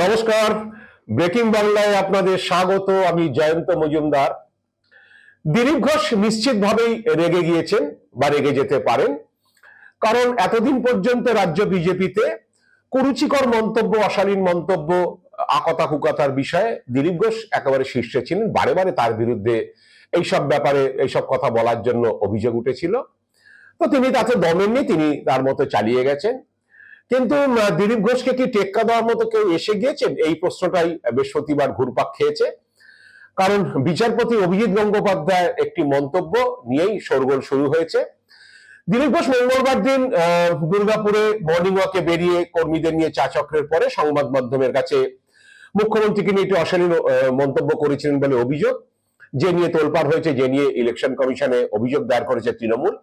নমস্কার। ব্রেকিং বাংলায় আপনাদের স্বাগত, আমি জয়ন্ত মজুমদার। দিলীপ ঘোষ নিশ্চিতভাবেই রেগে গিয়েছেন বা রেগে যেতে পারেন। কারণ এতদিন পর্যন্ত রাজ্য বিজেপিতে কুরুচিকর মন্তব্য, অশালীন মন্তব্য আকতা কুকতার বিষয়ে দিলীপ ঘোষ একেবারে শীর্ষে ছিলেন। বারে বারে তার বিরুদ্ধে এইসব ব্যাপারে, এইসব কথা বলার জন্য অভিযোগ উঠেছিল। তো তিনি তাতে দমেননি, তিনি তার মতো চালিয়ে গেছেন। কিন্তু দিলীপ ঘোষকে কি টেক্কা দেওয়ার মতো কেউ এসে গিয়েছেন? এই প্রশ্নটাই বৃহস্পতিবার ঘুরপাক খেয়েছে। কারণ বিচারপতি অভিজিৎ গঙ্গোপাধ্যায়ের একটি মন্তব্য নিয়েই শোরগোল শুরু হয়েছে। দিলীপ ঘোষ মঙ্গলবার দিন দুর্গাপুরে মর্নিং ওয়াকে বেরিয়ে কর্মীদের নিয়ে চা চক্রের পরে সংবাদ মাধ্যমের কাছে মুখ্যমন্ত্রীকে নিয়ে একটি অশালীন মন্তব্য করেছিলেন বলে অভিযোগ। যে নিয়ে তোলপাড় হয়েছে, যে নিয়ে ইলেকশন কমিশনে অভিযোগ দায়ের করেছে তৃণমূল।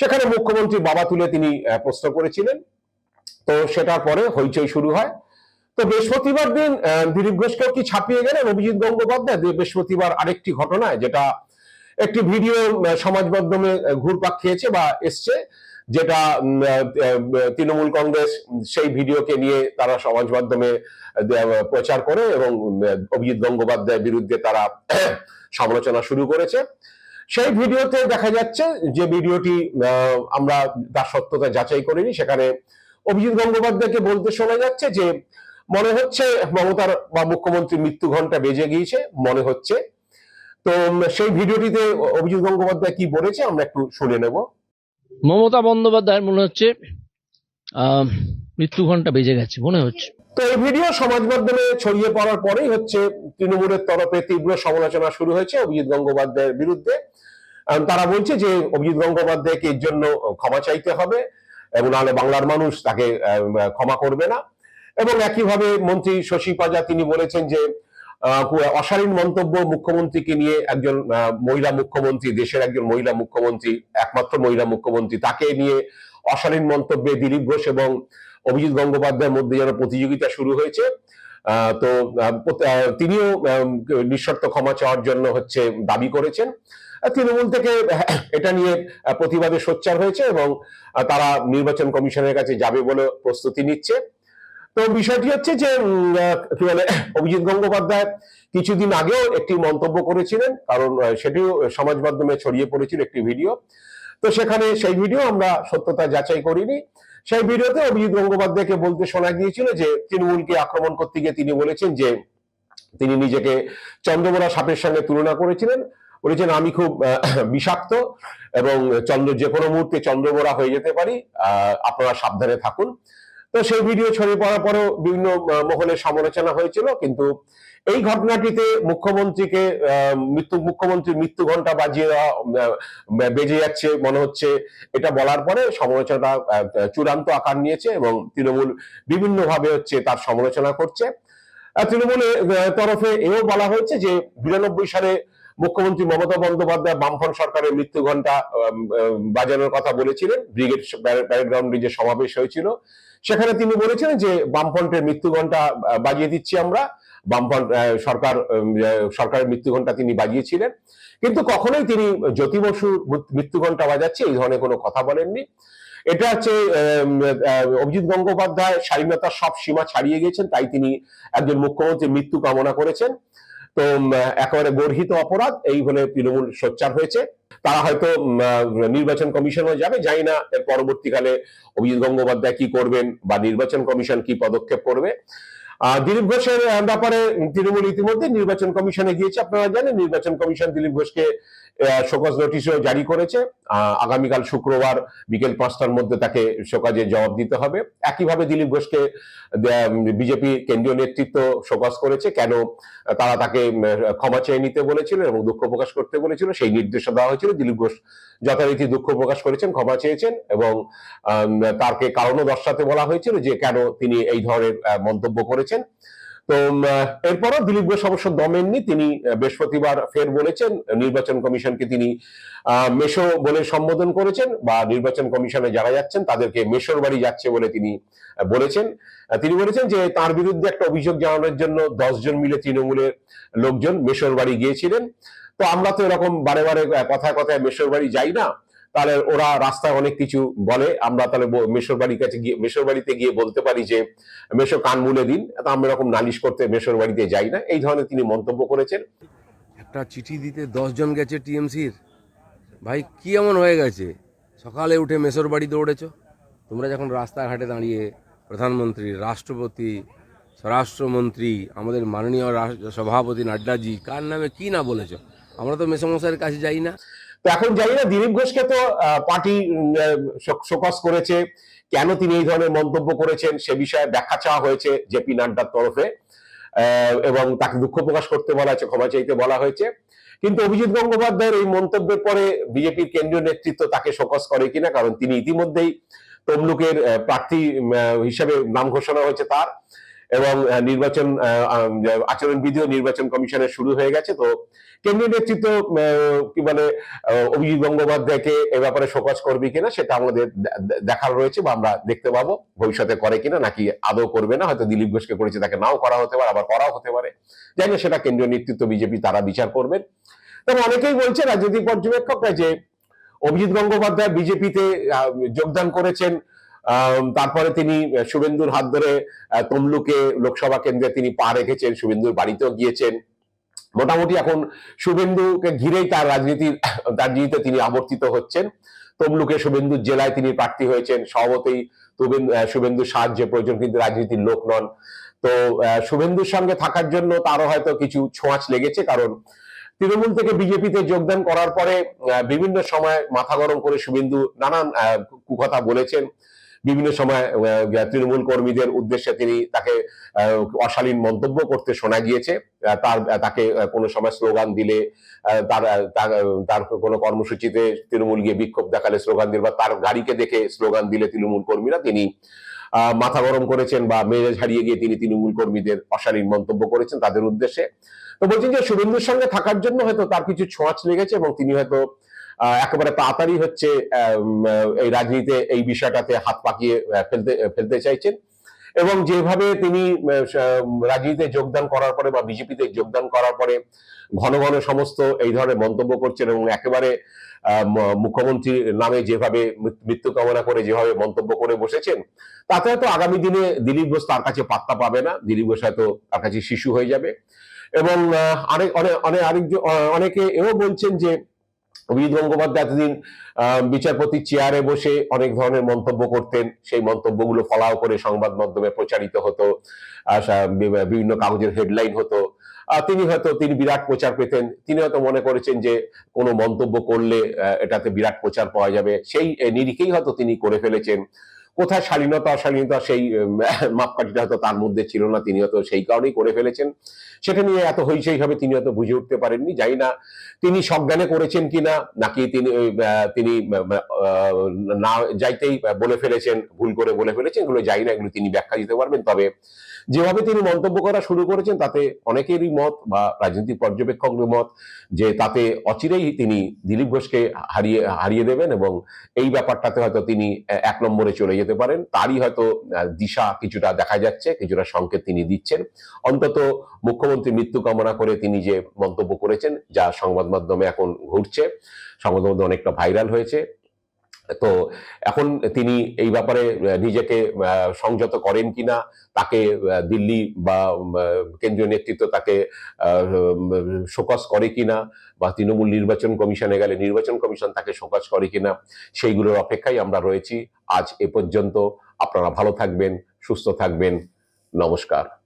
সেখানে মুখ্যমন্ত্রী বাবা তুলে তিনি প্রশ্ন করেছিলেন। তো সেটার পরে হইচই শুরু হয়। তো বৃহস্পতিবার দিন দিলীপ ঘোষকেও কি ছাপিয়ে গেলেন? অভিজিৎ গঙ্গোপাধ্যায় বৃহস্পতিবার আরেকটি ঘটনায় যেটা একটি ভিডিও সমাজ মাধ্যমে ঘুরপাক খেয়েছে বা এসছে, যেটা তৃণমূল কংগ্রেস সেই ভিডিওকে নিয়ে তারা সমাজ মাধ্যমে প্রচার করে এবং অভিজিৎ গঙ্গোপাধ্যায়ের বিরুদ্ধে তারা সমালোচনা শুরু করেছে। সেই ভিডিওতে দেখা যাচ্ছে যে ভিডিওটি আমরা তার সত্যতা যাচাই করিনি, সেখানে অভিজিৎ গঙ্গোপাধ্যায়কে বলতে শোনা যাচ্ছে যে মনে হচ্ছে মমতার বা মুখ্যমন্ত্রী মৃত্যু ঘণ্টা বেজে গিয়েছে মনে হচ্ছে। তো সেই ভিডিওটিতে অভিজিৎ গঙ্গোপাধ্যায় কি বলেছে আমরা একটু শুনে নেব। মমতা বন্দ্যোপাধ্যায়ের মনে হচ্ছে মৃত্যু ঘণ্টা বেজে গেছে মনে হচ্ছে। তো এই ভিডিও সমাজ মাধ্যমে ছড়িয়ে পড়ার পরেই হচ্ছে তৃণমূলের তরফে তীব্র সমালোচনা শুরু হয়েছে অভিজিৎ গঙ্গোপাধ্যায়ের বিরুদ্ধে। তারা বলছে যে অভিজিৎ গঙ্গোপাধ্যায়কে এর জন্য ক্ষমা চাইতে হবে। নাহলে বাংলার মানুষ তাকে ক্ষমা করবে না। এবং একইভাবে মন্ত্রী শশী পাজা তিনি বলেছেন যে অশালীন মন্তব্য মুখ্যমন্ত্রীকে নিয়ে একজন মহিলা মুখ্যমন্ত্রী, দেশের একজন মহিলা মুখ্যমন্ত্রী, একমাত্র মহিলা মুখ্যমন্ত্রী, তাকে নিয়ে অশালীন মন্তব্যে দিলীপ ঘোষ এবং অভিজিৎ গঙ্গোপাধ্যায়ের মধ্যে যেন প্রতিযোগিতা শুরু হয়েছে। তো তিনিও নিঃশর্ত ক্ষমা চাওয়ার জন্য হচ্ছে দাবি করেছেন। তৃণমূল থেকে, এটা নিয়ে প্রতিবাদে সোচ্চার হয়েছে এবং তারা নির্বাচন কমিশনের কাছে যাবে বলে প্রস্তুতি নিচ্ছে। তো বিষয়টি হচ্ছে যে কি বলে, অভিজিৎ গঙ্গোপাধ্যায় কিছুদিন আগেও একটি মন্তব্য করেছিলেন, কারণ সেটিও সমাজ মাধ্যমে ছড়িয়ে পড়েছিল একটি ভিডিও। তো সেখানে সেই ভিডিও আমরা সত্যতা যাচাই করিনি। সেই ভিডিওতে অভিজিৎ গঙ্গোপাধ্যায়কে বলতে শোনা গিয়েছিল যে, তৃণমূলকে আক্রমণ করতে গিয়ে তিনি বলেছেন যে, তিনি নিজেকে চন্দ্রবোরা সাপের সঙ্গে তুলনা করেছিলেন। বলেছেন আমি খুব বিষাক্ত এবং চন্দ্র যে কোনো মুহূর্তে চন্দ্রবোরা হয়ে যেতে পারি আপনারা সাবধানে থাকুন। তো সেই ভিডিও ছড়িয়ে পড়ার পরও বিভিন্ন মহলে সমালোচনা হয়েছিল, কিন্তু এই ঘটনাটিতে মুখ্যমন্ত্রীকে মৃত্যু, মুখ্যমন্ত্রীর মৃত্যু ঘণ্টা বাজিয়ে দেওয়া বেজে যাচ্ছে মনে হচ্ছে। এটা বলার পরে সমালোচনাটা চূড়ান্ত আকার নিয়েছে এবং তৃণমূল বিভিন্নভাবে হচ্ছে তার সমালোচনা করছে। তৃণমূলের তরফে এও বলা হয়েছে যে বিরানব্বই সালে মুখ্যমন্ত্রী মমতা বন্দ্যোপাধ্যায় বামফ্রন্ট সরকারের মৃত্যু ঘণ্টা বাজানোর কথা বলেছিলেন। ব্রিগেড প্যারেড যে সমাবেশ হয়েছিল। সেখানে তিনি বলেছিলেন যে, বামফ্রন্টের মৃত্যু ঘণ্টা বাজিয়ে দিচ্ছি আমরা। বামফ্রন্ট সরকার সরকারের মৃত্যু ঘণ্টা তিনি বাজিয়েছিলেন। কিন্তু কখনোই তিনি জ্যোতি বসুর মৃত্যু ঘণ্টা বাজাচ্ছে, এই ধরনের কোনো কথা বলেননি। এটা হচ্ছে অভিজিৎ গঙ্গোপাধ্যায়, স্বাধীনতার সব সীমা ছাড়িয়ে গেছেন, তাই তিনি একজন মুখ্যমন্ত্রীর মৃত্যু কামনা করেছেন। তো একেবারে গর্হিত অপরাধ, এই হলে তৃণমূল সোচ্চার হয়েছে। তারা হয়তো নির্বাচন কমিশনও যাবে যাই না এর পরবর্তীকালে অভিজিৎ গঙ্গোপাধ্যায় কি করবেন বা নির্বাচন কমিশন কি পদক্ষেপ করবে। দিলীপ ঘোষের ব্যাপারে তৃণমূল ইতিমধ্যে নির্বাচন কমিশনে গিয়েছে। আপনারা জানেন, নির্বাচন কমিশন দিলীপ ঘোষকে শোকজ নোটিশও জারি করেছে। আগামীকাল শুক্রবার বিকেল পাঁচটার মধ্যে তাকে শোকাজের জবাব দিতে হবে। একইভাবে দিলীপ ঘোষকে বিজেপি কেন্দ্রীয় নেতৃত্ব শোকজ করেছে। কেন তারা তাকে ক্ষমা চেয়ে নিতে বলেছিল এবং দুঃখ প্রকাশ করতে বলেছিল, সেই নির্দেশ দেওয়া হয়েছিল। দিলীপ ঘোষ যথারীতি দুঃখ প্রকাশ করেছেন, ক্ষমা চেয়েছেন এবং তাকে কারণও দর্শাতে বলা হয়েছিল যে কেন তিনি এই ধরনের মন্তব্য করেছেন। তো এরপরও দিলীপ ঘোষ অবশ্য দমেননি, তিনি বৃহস্পতিবার ফের বলেছেন, নির্বাচন কমিশনকে তিনি মেশো বলে সম্বোধন করেছেন বা নির্বাচন কমিশনে যারা যাচ্ছেন তাদেরকে মেশোর বাড়ি যাচ্ছে বলে তিনি বলেছেন। তিনি বলেছেন যে তার বিরুদ্ধে একটা অভিযোগ জানানোর জন্য দশ জন মিলে তৃণমূলের লোকজন মেশোর বাড়ি গিয়েছিলেন। তো আমরা তো এরকম বারে বারে কথায় কথায় মেশোর বাড়ি যাই না। তাহলে ওরা রাস্তায় অনেক কিছু বলে। আমরা তাহলে মেশোর বাড়ির কাছে গিয়ে মেশোর বাড়িতে গিয়ে বলতে পারি যে, মেশো কান মুলে দিন। আমরা এরকম নালিশ করতে মেশোর বাড়িতে যাই না। এই ধরনের তিনি মন্তব্য করেছেন। একটা চিঠি দিতে দশজন গেছে টিএমসির। ভাই, কি এমন হয়ে গেছে? সকালে উঠে মেসোর বাড়ি দৌড়েছ? তোমরা যখন রাস্তাঘাটে দাঁড়িয়ে প্রধানমন্ত্রী, রাষ্ট্রপতি, স্বরাষ্ট্রমন্ত্রী, আমাদের মাননীয় সভাপতি নাড্ডাজি, কার নামে কি না বলেছ? আমরা তো মেসমশাইয়ের কাছে যাই না। তো এখন জানি না দিলীপ ঘোষকে তো পার্টি শোকস করেছে। কেন তিনি এই ধরনের মন্তব্য করেছেন সে বিষয়ে ব্যাখ্যা চাওয়া হয়েছে জেপি নাড্ডার তরফে। এবং তাকে দুঃখ প্রকাশ করতে বলা হয়েছে ক্ষমা চাইতে বলা হয়েছে। কিন্তু অভিজিৎ গঙ্গোপাধ্যায়ের এই মন্তব্যের পরে বিজেপির কেন্দ্রীয় নেতৃত্ব তাকে শোকস করে কিনা কারণ তিনি ইতিমধ্যেই তমলুকের প্রার্থী হিসেবে নাম ঘোষণা হয়েছে তার। এবং নির্বাচন আহ, আহ, আচরণবিধি ও নির্বাচন কমিশনের শুরু হয়ে গেছে। তো কেন্দ্রীয় নেতৃত্ব কি বলে অভিজিৎ গঙ্গোপাধ্যায়কে এ ব্যাপারে শোকজ করবে কিনা সেটা আমাদের দেখার রয়েছে বা আমরা দেখতে পাবো। ভবিষ্যতে করে কিনা নাকি আদৌ করবে না, হয়তো দিলীপ ঘোষকে করেছে তাকে নাও করা হতে পারে, আবার করাও হতে পারে। জানি সেটা কেন্দ্রীয় নেতৃত্ব বিজেপি, তারা বিচার করবেন। তবে অনেকেই বলছে, রাজনৈতিক পর্যবেক্ষকরা যে অভিজিৎ গঙ্গোপাধ্যায় বিজেপিতে যোগদান করেছেন তারপরে তিনি শুভেন্দুর হাত ধরে তমলুকে লোকসভা কেন্দ্রে তিনি পা রেখেছেন, শুভেন্দুর বাড়িতেও গিয়েছেন। মোটামুটি এখন শুভেন্দুকে ঘিরেই তার রাজনীতির রাজনীতিতে তিনি আবর্তিত হচ্ছেন। তমলুকে শুভেন্দুর জেলায় তিনি প্রার্থী হয়েছেন। আহ, শুভেন্দুর সাহায্যে প্রয়োজন কিন্তু রাজনীতির লোক নন। তো শুভেন্দুর সঙ্গে থাকার জন্য তারও হয়তো কিছু ছোঁয়াচ লেগেছে কারণ তৃণমূল থেকে বিজেপিতে যোগদান করার পরে বিভিন্ন সময় মাথা গরম করে শুভেন্দু নানান কুকথা বলেছেন। বিভিন্ন সময় তৃণমূল কর্মীদের উদ্দেশ্যে তিনি তাকে অশালীন মন্তব্য করতে শোনা গিয়েছে। তার তাকে কোনো সময় স্লোগান দিলে তার তার কোনো কর্মসূচিতে তৃণমূল গিয়ে বিক্ষোভ দেখালে স্লোগান দিলে বা তার গাড়িকে দেখে স্লোগান দিলে তৃণমূল কর্মীরা, তিনি মাথা গরম করেছেন বা মেজাজ হারিয়ে গিয়ে তিনি তৃণমূল কর্মীদের অশালীন মন্তব্য করেছেন তাদের উদ্দেশ্যে। তো বলছেন যে শুভেন্দুর সঙ্গে থাকার জন্য হয়তো তার কিছু ছোঁয়াচ লেগেছে এবং তিনি হয়তো একেবারে তাড়াতাড়ি হচ্ছে এই রাজনীতিতে এই বিষয়টাতে হাত পাকিয়ে ফেলতে ফেলতে চাইছেন। এবং যেভাবে তিনি রাজনীতিতে যোগদান করার পরে বা বিজেপিতে যোগদান করার পরে ঘন ঘন সমস্ত এই ধরনের মন্তব্য করছেন এবং একেবারে আহ, মুখ্যমন্ত্রীর নামে যেভাবে মৃত্যু কামনা করে যেভাবে মন্তব্য করে বসেছেন তাতে হয়তো আগামী দিনে দিলীপ ঘোষ তার কাছে পাত্তা পাবে না। দিলীপ ঘোষ হয়তো তার কাছে শিশু হয়ে যাবে। এবং অনেক অনেক অনেক আরেকজন অনেকে এও বলছেন যে অভিজিৎ গঙ্গোপাধ্যায় এতদিন বিচারপতি চেয়ারে বসে অনেক ধরনের মন্তব্য করতেন। সেই মন্তব্যগুলো ফলাও করে সংবাদ মাধ্যমে প্রচারিত হতো বিভিন্ন কাগজের হেডলাইন হতো। তিনি হয়তো, তিনি বিরাট প্রচার পেতেন। তিনি হয়তো মনে করেছেন যে কোনো মন্তব্য করলে এটাতে বিরাট প্রচার পাওয়া যাবে। সেই নিরিখেই হয়তো তিনি করে ফেলেছেন। কোথায় শালীনতা, অশালীনতা সেই মাপকাঠিটা হয়তো তার মধ্যে ছিল না, তিনি হয়তো সেই কারণেই করে ফেলেছেন। সেটা নিয়ে এত হইচই হবে তিনি হয়তো বুঝে উঠতে পারেননি যাই না তিনি সজ্ঞানে করেছেন কিনা, নাকি তিনি তিনি না যাইতেই বলে ফেলেছেন, ভুল করে বলে ফেলেছেন, এগুলো যাই না, এগুলো তিনি ব্যাখ্যা দিতে পারবেন। তবে যেভাবে তিনি মন্তব্য করা শুরু করেছেন, তাতে অনেকেরই মত বা রাজনৈতিক পর্যবেক্ষকদের মত যে তাতে অচিরেই তিনি দিলীপ ঘোষকে হারিয়ে হারিয়ে দেবেন এবং এই ব্যাপারটাতে হয়তো তিনি এক নম্বরে চলে যেতে পারেন। তারই হয়তো দিশা কিছুটা দেখা যাচ্ছে, কিছুটা সংকেত তিনি দিচ্ছেন। অন্তত মুখ্যমন্ত্রী মৃত্যু কামনা করে তিনি যে মন্তব্য করেছেন, যা সংবাদ মাধ্যমে এখন ঘুরছে, সংবাদ মাধ্যমে অনেকটা ভাইরাল হয়েছে। তো এখন তিনি এই ব্যাপারে নিজেকে সংযত করেন কিনা, তাকে দিল্লি বা কেন্দ্রীয় নেতৃত্ব তাকে শোকস করে কিনা, বা তৃণমূল নির্বাচন কমিশনে গেলে নির্বাচন কমিশন তাকে শোকস করে কিনা, সেইগুলোর অপেক্ষায় আমরা রয়েছি। আজ এ পর্যন্ত আপনারা ভালো থাকবেন, সুস্থ থাকবেন। নমস্কার।